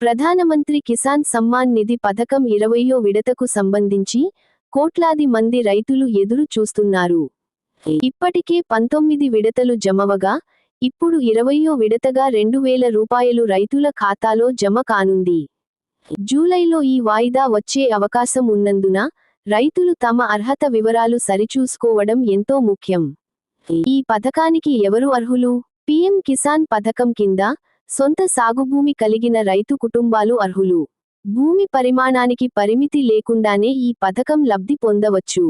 ప్రధానమంత్రి కిసాన్ సమ్మాన్ నిధి పథకం ఇరవయో విడతకు సంబంధించి కోట్లాది మంది రైతులు ఎదురు చూస్తున్నారు. ఇప్పటికే పంతొమ్మిది విడతలు జమవగా ఇప్పుడు ఇరవయో విడతగా రెండు వేల రూపాయలు రైతుల ఖాతాలో జమ కానుంది. జూలైలో ఈ వాయిదా వచ్చే అవకాశం ఉన్నందున రైతులు తమ అర్హత వివరాలు సరిచూసుకోవడం ఎంతో ముఖ్యం. ఈ పథకానికి ఎవరు అర్హులు? పీఎం కిసాన్ పథకం కింద సొంత సాగుభూమి కలిగిన రైతు కుటుంబాలు అర్హులు. భూమి పరిమాణానికి పరిమితి లేకుండానే ఈ పథకం లబ్ధి పొందవచ్చు.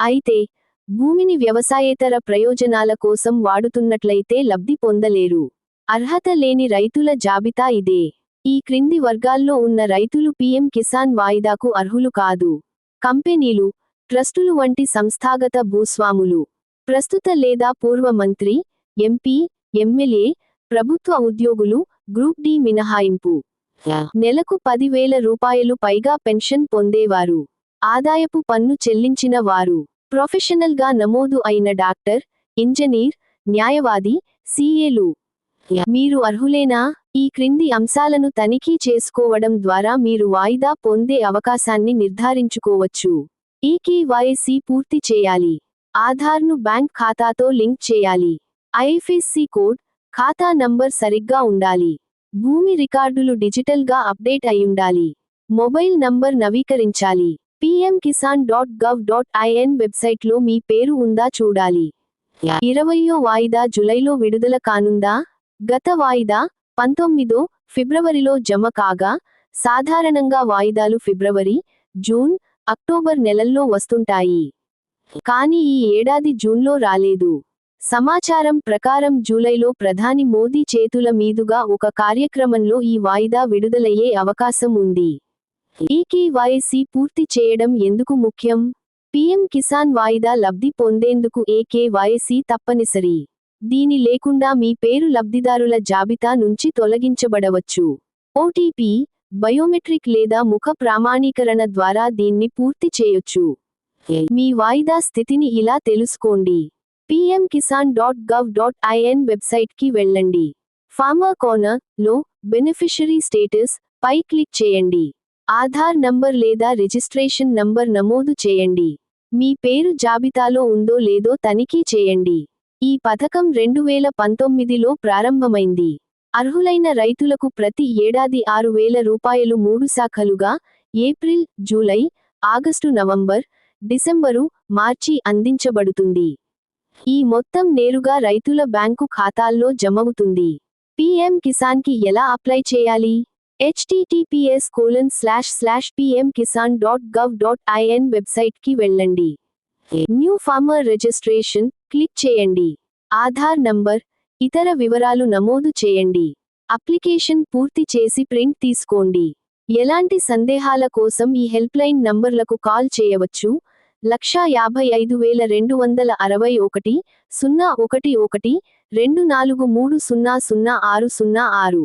అయితే భూమిని వ్యవసాయేతర ప్రయోజనాల కోసం వాడుతున్నట్లయితే లబ్ధి పొందలేరు. అర్హత లేని రైతుల జాబితా ఇదే. ఈ క్రింది వర్గాల్లో ఉన్న రైతులు పీఎం కిసాన్ వాయిదాకు అర్హులు కాదు. కంపెనీలు ట్రస్టులు వంటి సంస్థాగత భూస్వాములు. ప్రస్తుత లేదా పూర్వ మంత్రి ఎంపీ ఎమ్మెల్యే ప్రభుత్వ ఉద్యోగులు గ్రూప్ డి మినహాయింపు. నెలకు పదివేల రూపాయలు పైగా పెన్షన్ పొందేవారు. ఆదాయపు పన్ను చెల్లించిన వారు. ప్రొఫెషనల్గా నమోదు అయిన డాక్టర్ ఇంజనీర్ న్యాయవాది సీఏలు. మీరు అర్హులేనా? ఈ క్రింది అంశాలను తనిఖీ చేసుకోవడం ద్వారా మీరు వాయిదా పొందే అవకాశాన్ని నిర్ధారించుకోవచ్చు. ఈకేవైసీ పూర్తి చేయాలి. ఆధార్ను బ్యాంక్ ఖాతాతో లింక్ చేయాలి. ఐఎఫ్ఎస్సి కోడ్ ఖాతా నంబర్ సరిగ్గా ఉండాలి. భూమి రికార్డులు డిజిటల్గా అప్డేట్ అయ్యుండాలి మొబైల్ నంబర్ నవీకరించాలి. PM Kisan dot gov dot IN వెబ్సైట్లో మీ పేరు ఉందా చూడాలి. ఇరవయో వాయిదా జులైలో విడుదల కానుందా? గత వాయిదా పంతొమ్మిదో ఫిబ్రవరిలో జమ కాగా సాధారణంగా వాయిదాలు ఫిబ్రవరి జూన్ అక్టోబర్ నెలల్లో వస్తుంటాయి. కానీ ఈ ఏడాది జూన్లో రాలేదు. సమాచారం ప్రకారం జూలైలో ప్రధాని మోదీ చేతుల మీదుగా ఒక కార్యక్రమంలో ఈ వాయిదా విడుదలయ్యే అవకాశం ఉంది. ఈకేవైసీ పూర్తి చేయడం ఎందుకు ముఖ్యం? పీఎం కిసాన్ వాయిదా లబ్ధి పొందేందుకు ఏకేవైసీ తప్పనిసరి? దీని లేకుండా మీ పేరు లబ్ధిదారుల జాబితా నుంచి తొలగించబడవచ్చు. ఓటీపీ బయోమెట్రిక్ లేదా ముఖ ప్రామాణీకరణ ద్వారా దీన్ని పూర్తి చేయొచ్చు. మీ వాయిదా స్థితిని ఇలా తెలుసుకోండి. PM Kisan dot gov dot IN వెబ్సైట్కి వెళ్ళండి. ఫార్మర్ కార్నర్లో బెనిఫిషరీ స్టేటస్ పై క్లిక్ చేయండి. ఆధార్ నంబర్ లేదా రిజిస్ట్రేషన్ నంబర్ నమోదు చేయండి. మీ పేరు జాబితాలో ఉందో లేదో తనిఖీ చేయండి. ఈ పథకం రెండు వేల పంతొమ్మిదిలో ప్రారంభమైంది. అర్హులైన రైతులకు ప్రతి ఏడాది ఆరు వేల రూపాయలు మూడు శాఖలుగా April July August November December March అందించబడుతుంది. ఈ మొత్తం నేరుగా రైతుల బ్యాంకు ఖాతాల్లో జమవుతుంది. పీఎం కిసాన్కి ఎలా అప్లై చేయాలి? HTTPS colon slash slash PM Kisan dot gov dot IN వెబ్సైట్కి వెళ్ళండి. న్యూ ఫార్మర్ రిజిస్ట్రేషన్ క్లిక్ చేయండి. ఆధార్ నంబర్ ఇతర వివరాలు నమోదు చేయండి. అప్లికేషన్ పూర్తి చేసి ప్రింట్ తీసుకోండి. ఎలాంటి సందేహాల కోసం ఈ హెల్ప్లైన్ నంబర్లకు కాల్ చేయవచ్చు? లక్షా యాభై ఐదు వేల రెండు వందల అరవై ఒకటి సున్నా ఒకటి ఒకటి రెండు నాలుగు మూడు సున్నా సున్నా ఆరు సున్నా ఆరు.